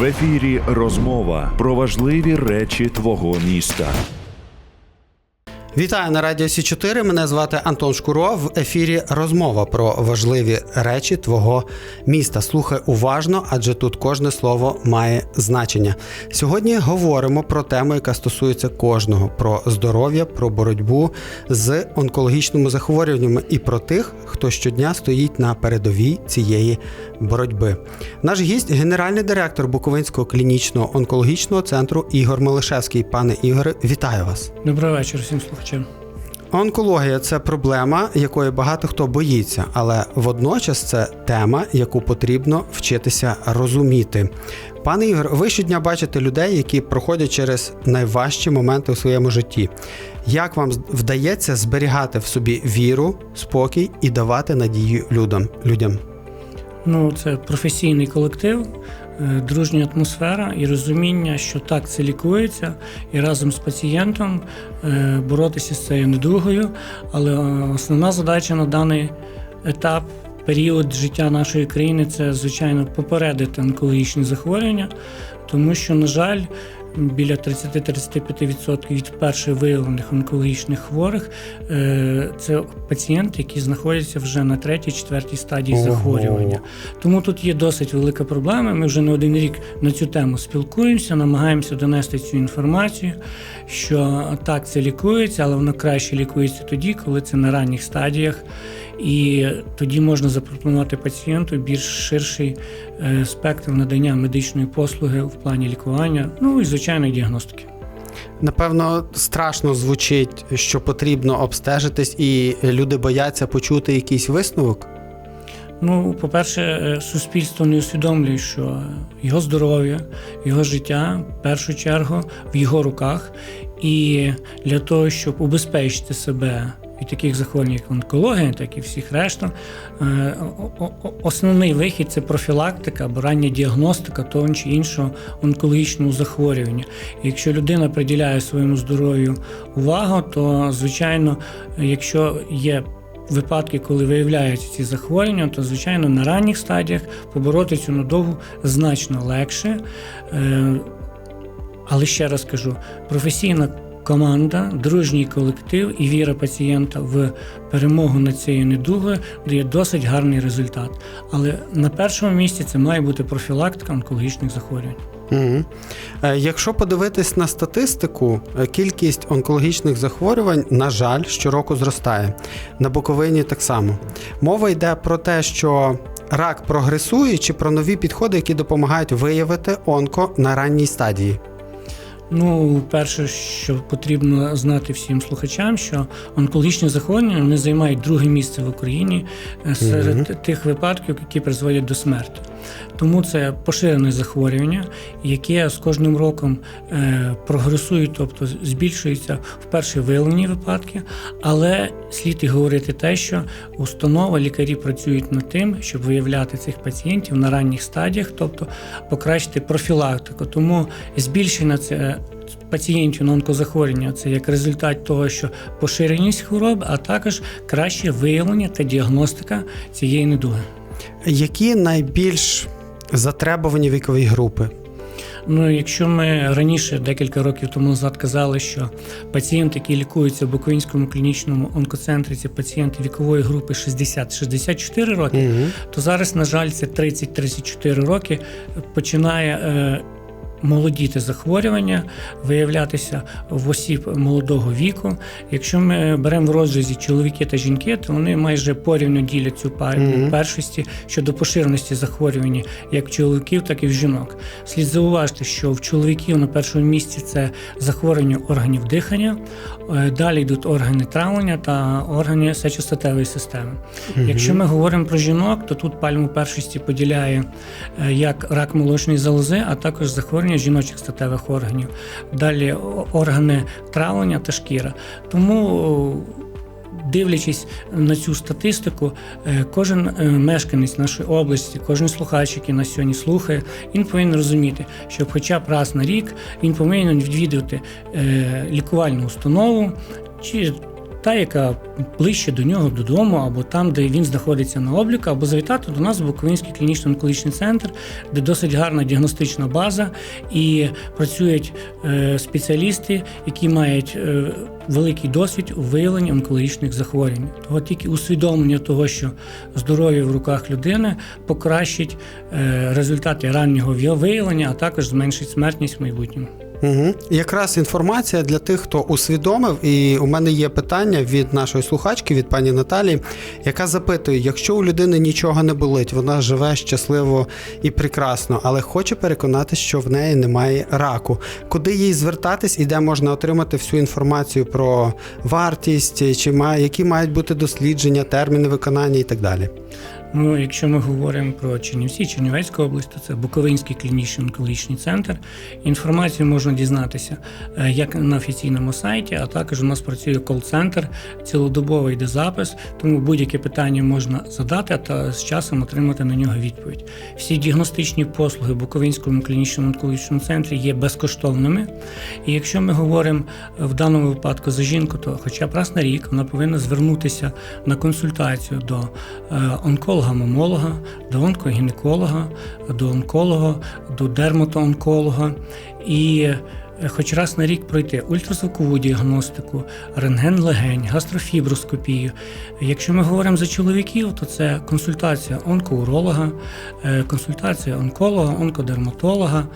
В ефірі розмова про важливі речі твого міста. Вітаю на радіо Сі 4 Мене звати Антон Шкуро. В ефірі розмова про важливі речі твого міста. Слухай уважно, адже тут кожне слово має значення. Сьогодні говоримо про тему, яка стосується кожного: про здоров'я, про боротьбу з онкологічними захворюваннями і про тих, хто щодня стоїть на передовій цієї боротьби. Наш гість генеральний директор Буковинського клінічного онкологічного центру Ігор Малишевський. Пане Ігоре, вітаю вас. Добрий вечір всім слухачам. Онкологія це проблема, якої багато хто боїться, але водночас це тема, яку потрібно вчитися розуміти. Пане Ігор, ви щодня бачите людей, які проходять через найважчі моменти у своєму житті. Як вам вдається зберігати в собі віру, спокій і давати надію людям? людям? Ну, це професійний колектив, дружня атмосфера і розуміння, що так це лікується, і разом з пацієнтом е, боротися з цією недугою. Але е, основна задача на даний етап, період життя нашої країни це, звичайно, попередити онкологічні захворювання, тому що, на жаль, біля 30-35% від вперше виявлених онкологічних хворих е, це пацієнти, які знаходяться вже на третій, четвертій стадії захворювання. Тому тут є досить велика проблема. Ми вже не один рік на цю тему спілкуємося, намагаємося донести цю інформацію, що так це лікується, але воно краще лікується тоді, коли це на ранніх стадіях. І тоді можна запропонувати пацієнту більш ширший е, спектр надання медичної послуги в плані лікування, ну і звичайно діагностики. Напевно, страшно звучить, що потрібно обстежитись, і люди бояться почути якийсь висновок. Ну, по-перше, е, суспільство не усвідомлює, що його здоров'я, його життя в першу чергу в його руках. І для того, щоб убезпечити себе від таких захворювань, як онкологія, так і всіх решта, е, основний вихід це профілактика або рання діагностика того чи іншого онкологічного захворювання. І якщо людина приділяє своєму здоров'ю увагу, то звичайно, якщо є випадки, коли виявляються ці захворювання, то звичайно на ранніх стадіях побороти цю надовгу значно легше. Е, Але ще раз кажу, професійна команда, дружній колектив і віра пацієнта в перемогу над цією недугою дає досить гарний результат. Але на першому місці це має бути профілактика онкологічних захворювань. Угу. Якщо подивитись на статистику, е, кількість онкологічних захворювань, на жаль, щороку зростає. На Буковині так само. Мова йде про те, що рак прогресує, чи про нові підходи, які допомагають виявити онко на ранній стадії. Ну, перше, що потрібно знати всім слухачам, що онкологічні захворювання вони займають друге місце в Україні е, серед Мгм. тих випадків, які призводять до смерті. Тому це поширене захворювання, яке з кожним роком е, прогресує, тобто збільшується в перші виявлені випадки. Але слід і говорити те, що установа лікарі працюють над тим, щоб виявляти цих пацієнтів на ранніх стадіях, тобто покращити профілактику. Тому збільшення це пацієнтів на онкозахворювання це як результат того, що поширеність хвороби, а також краще виявлення та діагностика цієї недуги. Які найбільш затребувані вікові групи? Ну, якщо ми раніше декілька років тому назад казали, що пацієнти, які лікуються в Буковинському клінічному онкоцентрі, це пацієнти вікової групи 60-64 роки, Угу. то зараз, на жаль, це 30-34 роки починає. Е, Молодіти захворювання виявлятися в осіб молодого віку. Якщо ми беремо в розрізі чоловіки та жінки, то вони майже порівну ділять цю пару Мгм. першості щодо поширеності захворювання як в чоловіків, так і в жінок. Слід зауважити, що в чоловіків на першому місці це захворювання органів дихання, е, далі йдуть органи травлення та органи сечостатевої системи. Якщо ми говоримо про жінок, то тут пальму першості поділяє е, як рак молочної залози, а також захворювання жіночих статевих органів. Далі органи травлення та шкіра. Тому дивлячись на цю статистику, е, кожен е, мешканець нашої області, кожен слухач, який нас сьогодні слухає, він повинен розуміти, що хоча б раз на рік він повинен відвідувати е, лікувальну установу чи та, яка ближче до нього додому, або там, де він знаходиться на обліку, або завітати до нас в Буковинський клінічний онкологічний центр, де досить гарна діагностична база і працюють е, спеціалісти, які мають е, великий досвід у виявленні онкологічних захворювань. Того тільки усвідомлення того, що здоров'я в руках людини покращить е, результати раннього виявлення, а також зменшить смертність в майбутньому. Угу. Якраз інформація для тих, хто усвідомив, і у мене є питання від нашої слухачки, від пані Наталії, яка запитує: якщо у людини нічого не болить, вона живе щасливо і прекрасно, але хоче переконатися, що в неї немає раку. Куди їй звертатись і де можна отримати всю інформацію про вартість, чи має, які мають бути дослідження, терміни виконання і так далі. Ну, якщо ми говоримо про Чернівці, Чернівецьку область, то це Буковинський клінічний онкологічний центр. Інформацію можна дізнатися е, як на офіційному сайті, а також у нас працює кол-центр, цілодобово йде запис, тому будь-яке питання можна задати та з часом отримати на нього відповідь. Всі діагностичні послуги в Буковинському клінічному онкологічному центрі є безкоштовними. І якщо ми говоримо в даному випадку за жінку, то хоча б раз на рік вона повинна звернутися на консультацію до е, онколога-мамолога, до онкогінеколога, до онколога, до дерматоонколога і е, хоч раз на рік пройти ультразвукову діагностику, рентген легень, гастрофіброскопію. Якщо ми говоримо за чоловіків, то це консультація онкоуролога, е, консультація онколога, онкодерматолога,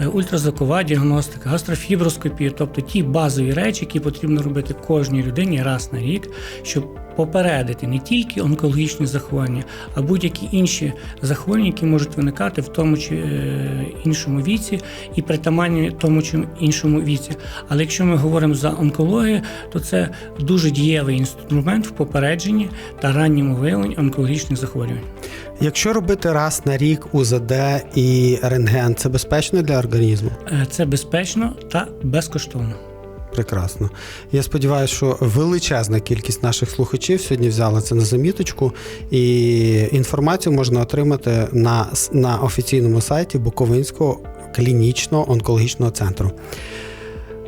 е, ультразвукова діагностика, гастрофіброскопія, тобто ті базові речі, які потрібно робити кожній людині раз на рік, щоб попередити не тільки онкологічні захворювання, а будь-які інші захворювання, які можуть виникати в тому чи е, іншому віці і притаманні тому чи іншому віці. Але якщо ми говоримо за онкологію, то це дуже дієвий інструмент в попередженні та ранньому виявленні онкологічних захворювань. Якщо робити раз на рік УЗД і рентген, це безпечно для організму? Е, Це безпечно та безкоштовно. Прекрасно. Я сподіваюся, що величезна кількість наших слухачів сьогодні взяла це на заміточку, і інформацію можна отримати на, на офіційному сайті Буковинського клінічного онкологічного центру.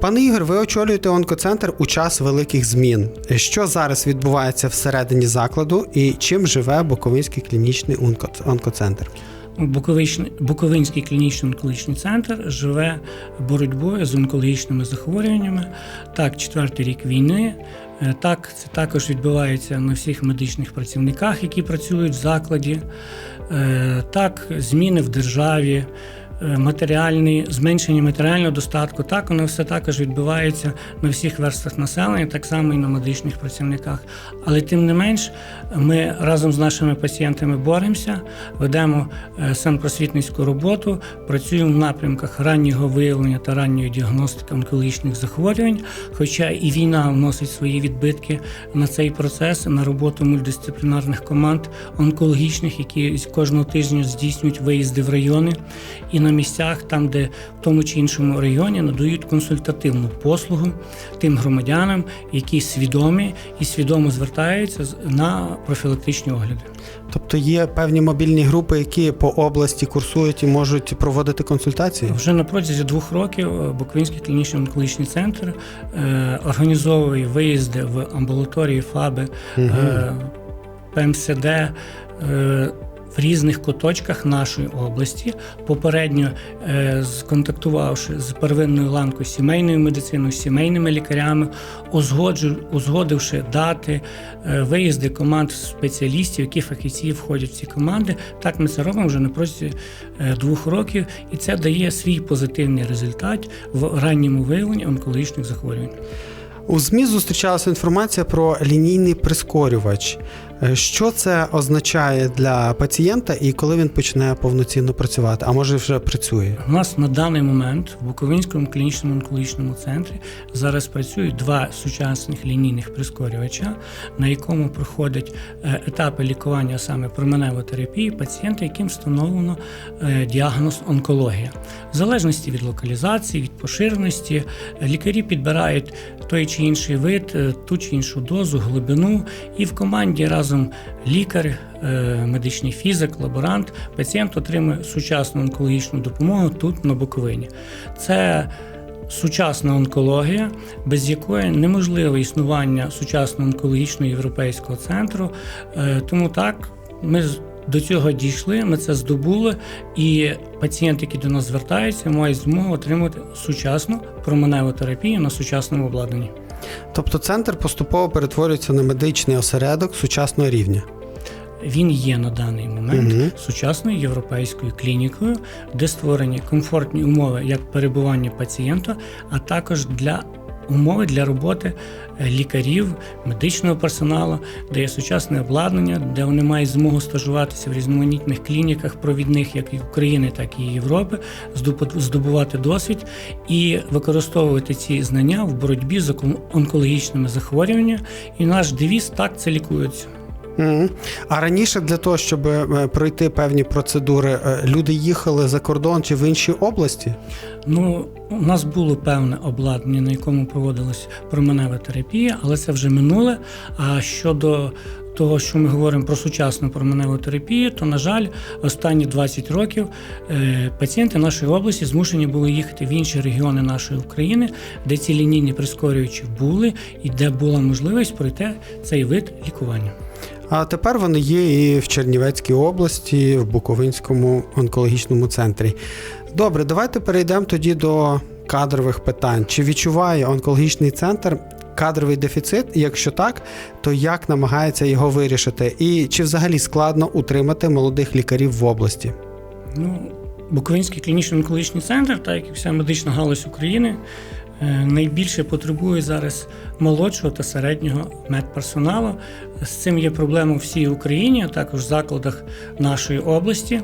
Пане Ігор, ви очолюєте онкоцентр у час великих змін. Що зараз відбувається всередині закладу і чим живе Буковинський клінічний онко- онкоцентр? Буковинський клінічний онкологічний центр живе боротьбою з онкологічними захворюваннями. Так, четвертий рік війни. Е, Так, це також відбувається на всіх медичних працівниках, які працюють в закладі. Е, Так, зміни в державі, матеріальні, зменшення матеріального достатку. Так, воно все також відбувається на всіх верствах населення, так само і на медичних працівниках. Але тим не менш, ми разом з нашими пацієнтами боремося, ведемо е, самопросвітницьку роботу, працюємо в напрямках раннього виявлення та ранньої діагностики онкологічних захворювань. Хоча і війна вносить свої відбитки на цей процес, на роботу мультидисциплінарних команд онкологічних, які кожного тижня здійснюють виїзди в райони і на місцях, там, де в тому чи іншому районі надають консультативну послугу тим громадянам, які свідомі і свідомо звертаються на профілактичні огляди. Тобто є певні мобільні групи, які по області курсують і можуть проводити консультації? Вже на протязі двох років е, Буковинський клінічний онкологічний центр е, організовує виїзди в амбулаторії ФАБи, е, ПМСД. Е, в різних куточках нашої області, попередньо е, сконтактувавши з первинною ланкою сімейною медициною, сімейними лікарями, узгодивши дати, е, виїзди команд спеціалістів, які фахівці входять в ці команди. Так ми це робимо вже на протязі е, двох років, і це дає свій позитивний результат в ранньому виявленні онкологічних захворювань. У ЗМІ зустрічалася інформація про лінійний прискорювач. Е, Що це означає для пацієнта і коли він почне повноцінно працювати? А може вже працює? У нас на даний момент в Буковинському клінічному онкологічному центрі зараз працюють два сучасних лінійних прискорювача, на якому проходять е, етапи лікування, саме променева терапії, пацієнти, яким встановлено е, діагноз онкологія. В залежності від локалізації, від поширеності, лікарі підбирають той чи інший вид, е, ту чи іншу дозу, глибину, і в команді разом лікар, е, медичний фізик, лаборант, пацієнт отримує сучасну онкологічну допомогу тут на Буковині. Це сучасна онкологія, без якої неможливе існування сучасного онкологічного європейського центру. Е, Тому так ми до цього дійшли, ми це здобули, і пацієнти, які до нас звертаються, мають змогу отримати сучасну променеву терапію на сучасному обладнанні. Тобто центр поступово перетворюється на медичний осередок сучасного рівня. Він є на даний момент Мгм. сучасною європейською клінікою, де створені комфортні умови як перебування пацієнта, а також для умови для роботи е, лікарів, медичного персоналу, де є сучасне обладнання, де вони мають змогу стажуватися в різноманітних клініках провідних, як і України, так і Європи, здобу- здобувати досвід і використовувати ці знання в боротьбі з онко- онкологічними захворюваннями. І наш девіз так це лікується. Мгм. А раніше для того, щоб е, пройти певні процедури, е, люди їхали за кордон чи в інші області? Ну, у нас було певне обладнання, на якому проводилась променева терапія, але це вже минуле. А щодо того, що ми говоримо про сучасну променеву терапію, то, на жаль, останні 20 років е, пацієнти нашої області змушені були їхати в інші регіони нашої України, де ці лінійні прискорювачі були і де була можливість пройти цей вид лікування. А тепер вони є і в Чернівецькій області, в Буковинському онкологічному центрі. Добре, давайте перейдемо тоді до кадрових питань. Чи відчуває онкологічний центр кадровий дефіцит? Якщо так, то як намагається його вирішити? І чи взагалі складно утримати молодих лікарів в області? Ну, Буковинський клінічний онкологічний центр, так як і вся медична галузь України, найбільше потребує зараз молодшого та середнього медперсоналу. З цим є проблема в всій Україні, а також в закладах нашої області.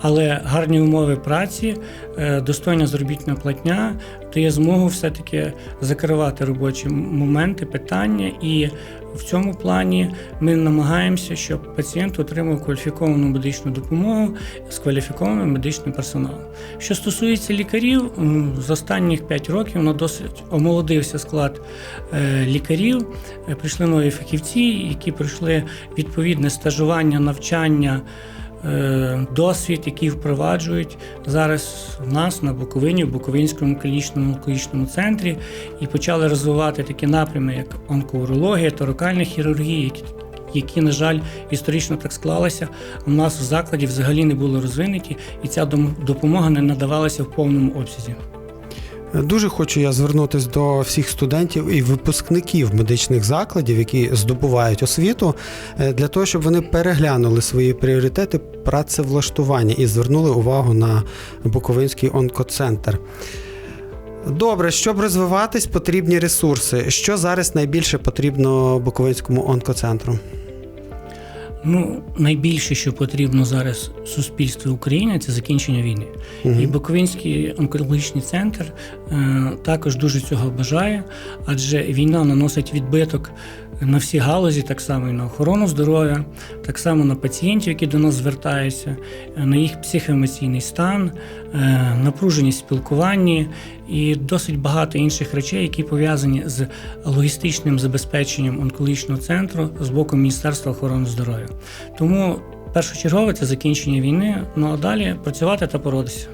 Але гарні умови праці, е, достойна заробітна платня дає змогу все-таки закривати робочі моменти, питання. І в цьому плані ми намагаємося, щоб пацієнт отримав кваліфіковану медичну допомогу з кваліфікованим медичним персоналом. Що стосується лікарів, з за останніх 5 років на досить омолодився склад е, лікарів. Е, Прийшли нові фахівці, які пройшли відповідне стажування, навчання. Е, Досвід, який впроваджують зараз в нас на Буковині, в Буковинському клінічному онкологічному центрі, і почали розвивати такі напрями, як онкоурологія, торакальна хірургія, які на жаль, історично так склалися, у нас в закладі взагалі не були розвинуті, і ця допомога не надавалася в повному обсязі. Дуже хочу я звернутися до всіх студентів і випускників медичних закладів, які здобувають освіту, е, для того, щоб вони переглянули свої пріоритети працевлаштування і звернули увагу на Буковинський онкоцентр. Добре, щоб розвиватись, потрібні ресурси. Що зараз найбільше потрібно Буковинському онкоцентру? Ну, найбільше, що потрібно зараз суспільству України, це закінчення війни. І Буковинський онкологічний центр е, також дуже цього бажає, адже війна наносить відбиток на всі галузі, так само і на охорону здоров'я, так само на пацієнтів, які до нас звертаються, на їх психоемоційний стан, е, напруженість спілкуванні і досить багато інших речей, які пов'язані з логістичним забезпеченням онкологічного центру з боку Міністерства охорони здоров'я. Тому першочергове це закінчення війни, ну а далі працювати та боротися.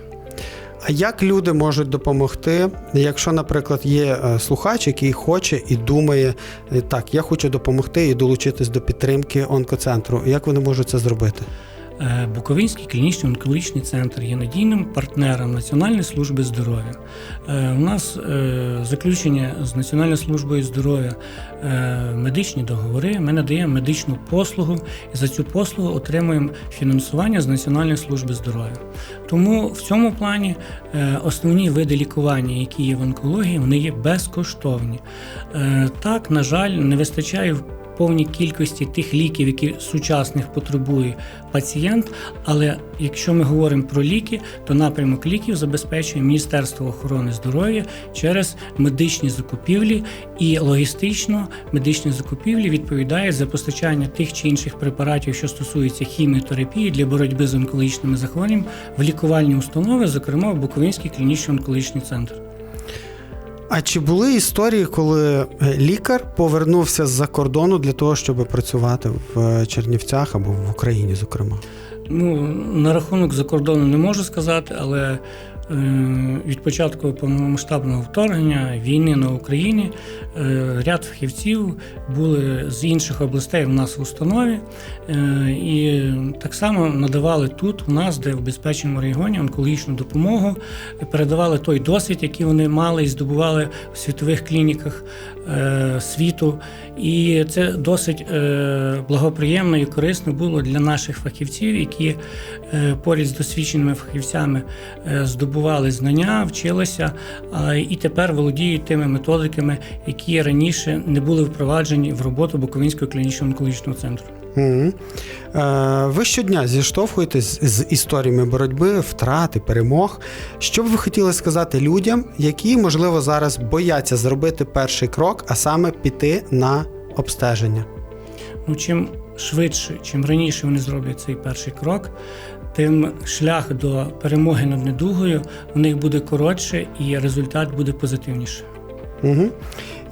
А як люди можуть допомогти, якщо, наприклад, є е, слухач, який хоче і думає, е, так, я хочу допомогти і долучитись до підтримки онкоцентру. Як вони можуть це зробити? Е, Буковинський клінічний онкологічний центр є надійним партнером Національної служби здоров'я. Е, У нас е, заключення з Національною службою здоров'я медичні договори. Ми надаємо медичну послугу і за цю послугу отримуємо фінансування з Національної служби здоров'я. Тому в цьому плані основні види лікування, які є в онкології, вони є безкоштовні. Так, на жаль, не вистачає повній кількості тих ліків, які сучасних потребує пацієнт. Але якщо ми говоримо про ліки, то напрямок ліків забезпечує Міністерство охорони здоров'я через медичні закупівлі, і логістично медичні закупівлі відповідають за постачання тих чи інших препаратів, що стосуються хіміотерапії для боротьби з онкологічними захворюваннями в лікувальні установи, зокрема в Буковинський клінічний онкологічний центр. А чи були історії, коли е, лікар повернувся з-за кордону для того, щоб працювати в е, Чернівцях або в Україні, зокрема? Ну, на рахунок за кордону не можу сказати, але Від початку повномасштабного вторгнення війни на Україні е, ряд фахівців були з інших областей в нас в установі е, і так само надавали тут, у нас, де в безпечному регіоні, онкологічну допомогу, передавали той досвід, який вони мали і здобували в світових клініках е, світу. І це досить е, благоприємно і корисно було для наших фахівців, які е, поряд з досвідченими фахівцями е, здобували знання, вчилися і тепер володіють тими методиками, які раніше не були впроваджені в роботу Буковинського клінічного онкологічного центру. Е, Ви щодня зіштовхуєтесь з історіями боротьби, втрат і перемог. Що б ви хотіли сказати людям, які, можливо, зараз бояться зробити перший крок, а саме піти на обстеження? Ну, чим швидше, чим раніше вони зроблять цей перший крок, тим шлях до перемоги над недугою у них буде коротше і результат буде позитивніше. Угу.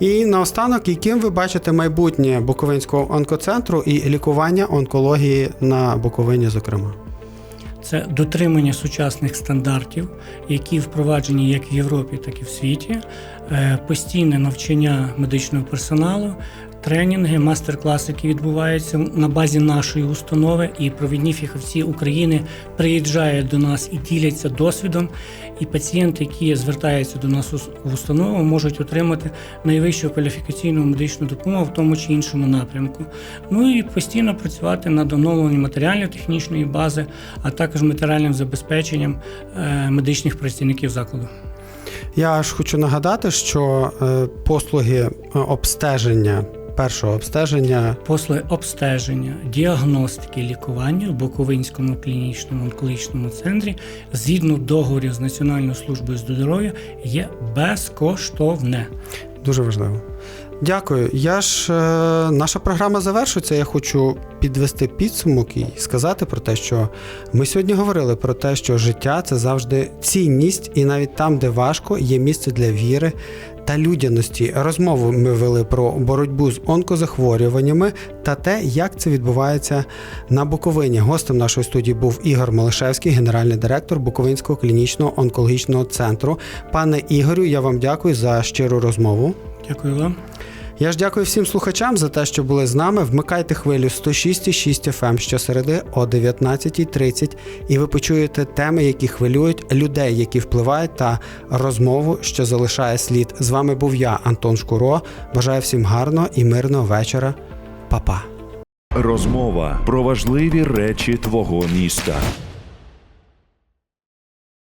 І наостанок, яким ви бачите майбутнє Буковинського онкоцентру і лікування онкології на Буковині, зокрема? Це дотримання сучасних стандартів, які впроваджені як в Європі, так і в світі, е, постійне навчання медичного персоналу, тренінги, мастер-класи, які відбуваються на базі нашої установи, і провідні фахівці України приїжджають до нас і діляться досвідом. І пацієнти, які звертаються до нас в установу, можуть отримати найвищу кваліфікаційну медичну допомогу в тому чи іншому напрямку. Ну і постійно працювати над оновленням матеріально-технічної бази, а також матеріальним забезпеченням е, медичних працівників закладу. Я ж хочу нагадати, що е, послуги е, обстеження, першого обстеження Послуги обстеження, діагностики, лікування в Буковинському клінічному онкологічному центрі згідно договорів з Національною службою здоров'я є безкоштовне. Дуже важливо. Дякую. Я ж е, наша програма завершується. Я хочу підвести підсумок і сказати про те, що ми сьогодні говорили про те, що життя це завжди цінність, і навіть там, де важко, є місце для віри та людяності. Розмову ми вели про боротьбу з онкозахворюваннями та те, як це відбувається на Буковині. Гостем нашої студії був Ігор Малишевський, генеральний директор Буковинського клінічного онкологічного центру. Пане Ігорю, я вам дякую за щиру розмову. Дякую вам. Я ж дякую всім слухачам за те, що були з нами. Вмикайте хвилю 106,6 FM щосереди о 19.30 і ви почуєте теми, які хвилюють людей, які впливають, та розмову, що залишає слід. З вами був я, Антон Шкуро. Бажаю всім гарного і мирного вечора. Па-па. Розмова про важливі речі твого міста.